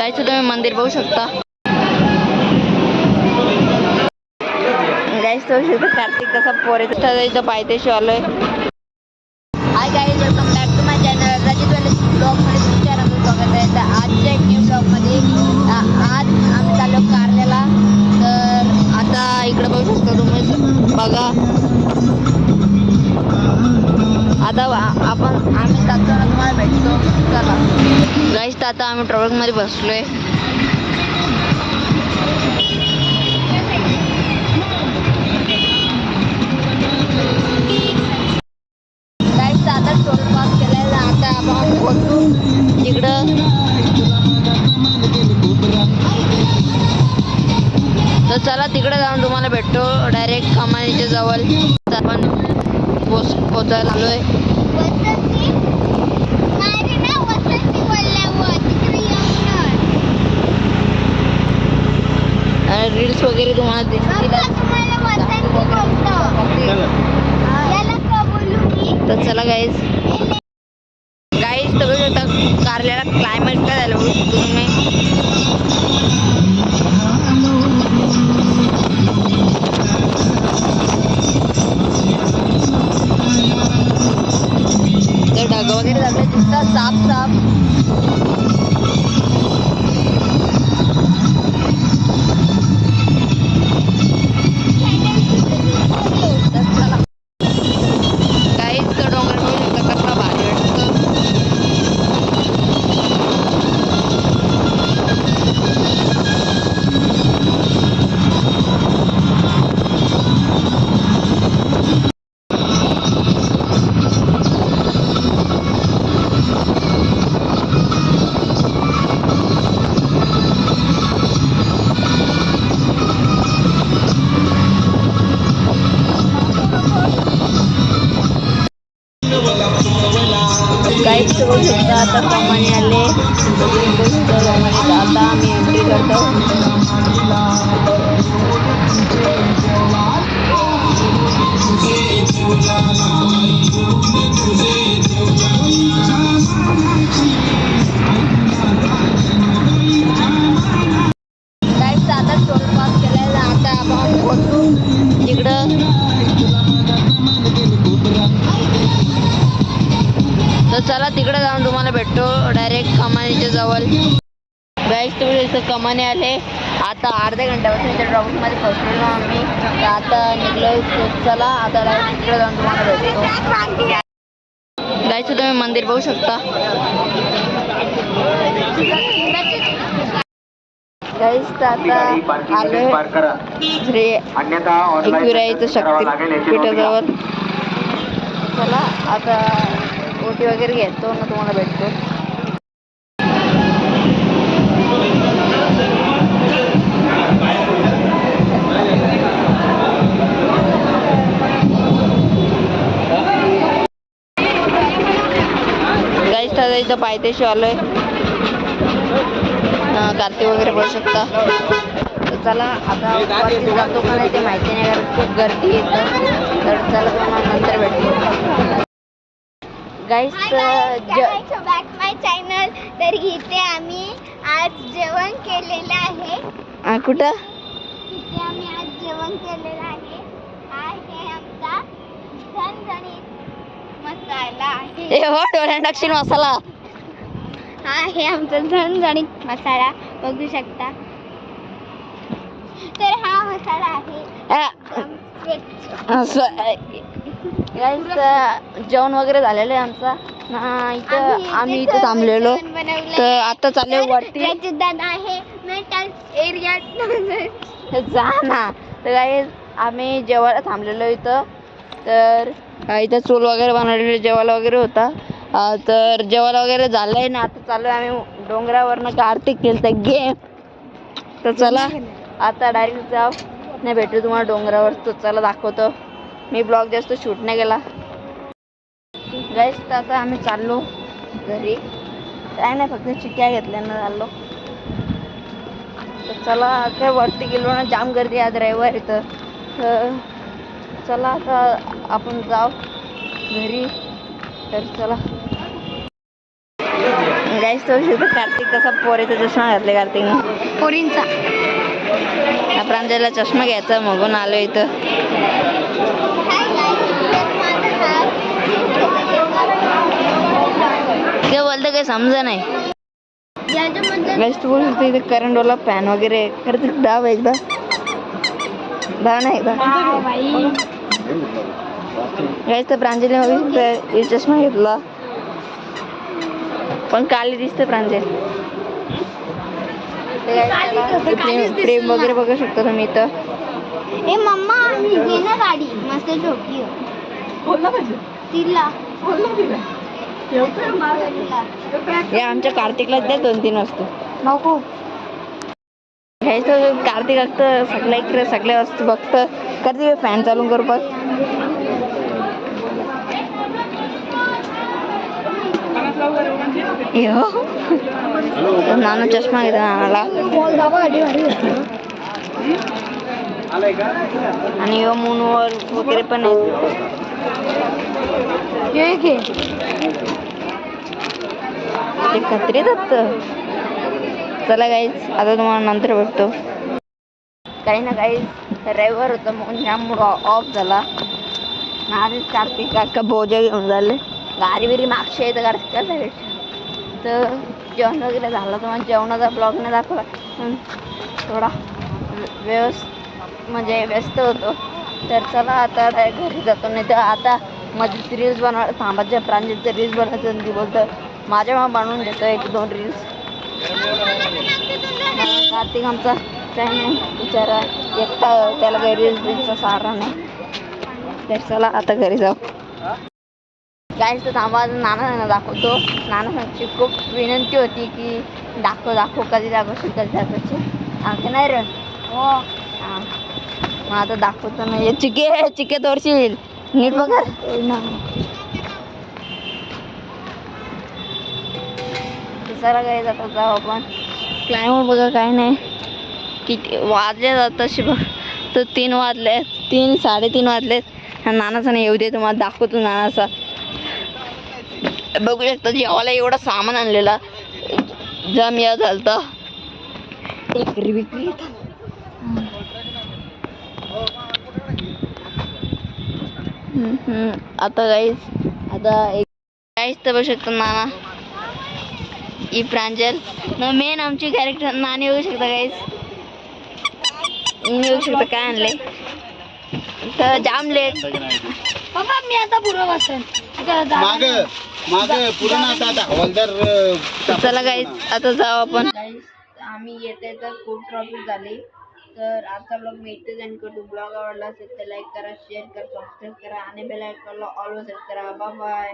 जायचं तुम्ही मंदिर बघू शकता. गाईस तो शकता कार्तिक कसा पोरे इथं आलोय. Hi guys welcome back to my channel Rajit ब्लॉगमध्ये तुमच्या स्वागत आहे. तर आजच्या न्यू ब्लॉगमध्ये आता आम्ही ट्रॉफिकमध्ये बसलो आहे आता पास आता आपण तिकडं तर चला तिकडे जाऊन तुम्हाला भेटतो. डायरेक्ट कमानीच्या जवळ. आपण पोच पोचायला आलोय. आहे माझे नाव वसंती बोलल्यावर तिकडे येऊन आणि रील्स वगैरे तुम्हाला दिसतील. तर चला गाईज गाईज तर कारल्याला क्लायमेट काय झालं. बघू तुम्ही आता कमाने आले. आता आम्ही एंट्री करतो. आता टोल पास केलेला आता आपण तिकडं तर चला तिकडे जाऊन भेटतो डायरेक्ट कमानीच्या जवळ. गाईस तुम्ही इथं कमाने आले आता अर्ध्या घंट्यापासून इथे मध्ये फसलेलो आम्ही. तर आता निघलो चला आता डायरेक्ट तिकडे जाऊन तुम्हाला भेटतो. गाईचं तुम्ही मंदिर बघू शकता. गाईस तर आता आलोय. श्री एकविराईचं शक्तीपीठाजवळ चला आता ओटी वगैरे घेतो ना तुम्हाला भेटतो. इथं पायथ्याशी आलोय. अं, कार्तिक वगैरे बघू शकता. तर चला आता जातो का नाही ते माहिती नाही कारण खूप गर्दी येतं तर चला तुम्हाला गाईस बॅक माय चॅनल तर इथे आम्ही आज जेवण केलेलं आहे. आ, कुठं? इथे आम्ही आज जेवण केलेलं आहे. हा आहे आमचा झणझणीत मसाला आहे. हो डोळ्यात टाकशील मसाला. हा आहे आमचा झणझणीत मसाला. बघू शकता. तर हा मसाला आहे. असं जेवण वगैरे झालेलं आहे आमचा. ना इथं आम्ही इथं थांबलेलो. तर आता चालले वरती. आहे जा ना. तर काही आम्ही जेवायला थांबलेलो इथं. तर इथं चूल वगैरे बनवलेली जेवायला वगैरे होता. तर जेवायला वगैरे झालंय ना. आता चालू आहे आम्ही डोंगरावरनं कार्तिक केलं तर गेम. तर चला आता डायरेक्ट जाऊ. नाही भेटू तुम्हाला डोंगरावर चला दाखवतो. मी ब्लॉग जास्त शूट नाही केला. गाईस तर आता आम्ही चाललो घरी. काय नाही फक्त चिक्या घेतल्या ना चाललो तर चला काय वरती गेलो ना जाम गर्दी आज रविवार इथं तर चला आता आपण जाऊ घरी. तर चला. गाईस तो कार्तिक कसा पोरीचा चष्मा घातले कार्तिकने. पोरींचा. हा चष्मा घ्यायचा मगून आलो इथं. ते बोलतं काही समजा नाही. बेस्ट बोलते बोलू शकतो इथे करंट वाला फॅन वगैरे तर दाब एकदा. दाब नाही एकदा. गाईस तर प्रांजली मग चष्मा घेतला. पण काली दिसते प्रांजल. प्रेम- प्रेम. वगैरे बघू शकता तुम्ही इथं. ए मम्मा घे ना गाडी. मस्त छोटी तिला. या आमच्या कार्तिकला द्या दोन तीन वस्तू. नको. घ्यायचं कार्तिक असतं सगळ्या इकडे सगळ्या वस्तू बघतं. कार्तिक फॅन चालू करू बघ. यो. नाना चष्मा घेतो नानाला आणि मूनवर वगैरे पण आहे घे ते दत्त चला गाईज आता तुम्हाला नंतर भेटतो काही ना काही रविवार होतं म्हणून त्यामुळं ऑफ झाला आधीच कार्तिक काका बोजा घेऊन झाले गाडी बिरी मागशी आहे तर कार्तिक तर जेवण वगैरे झालं तर मग जेवणाचा ब्लॉग नाही दाखवला. पण थोडा व्यवस्थ म्हणजे व्यस्त होतो. तर चला आता घरी जातो. नाही तर आता माझी रील्स बनवा थांबायच्या प्रांजितचं रील्स बनवायचं ती बोलतं माझ्या मग बनवून देतो एक दोन रील्स कार्तिक आमचा फॅन आहे बिचारा एकटा त्याला काही रील्स बिल्सचा सहारा नाही. तर चला आता घरी जाऊ. गाईस तर थांबा नाना दाखवतो. नाना सांगची खूप विनंती होती की दाखव दाखव कधी दाखवशील कधी दाखवशील. आमचे नाही रे हो. हां. मग आता दाखवतो ना हे चिके चिके तोडशील. नीट बघा. सरा काही जाता जाऊ आपण. क्लायमेट बघा काय नाही. किती वाजले जात तसे बघ. तर तीन वाजले तीन साडेतीन वाजलेत. नानाचा नाही येऊ दे तुम्हाला दाखवतो नानाचा. बघू शकता जेवायला एवढं सामान आणलेला. जम या झालता. टेकरी आता गाईस आता एक गाईस तर बघू शकतो नाना ही प्रांजल. ना मेन आमची कॅरेक्टर नाणी बघू शकता गाईस मी बघू शकता काय आणले तर जाम लेट पप्पा मी आता पूर्व बसेन माग माग पुरण आता आता. हवालदार चला गाईस आता जाऊ आपण. आम्ही येते तर खूप ट्रॉफिक झाली. तर आजचा ब्लॉग मी इथेच एंड करतो. ब्लॉग आवडला असेल तर लाईक करा शेअर करा सबस्क्राईब करा आणि बेल आयकॉनला ऑलवेज सेट करा. Bye bye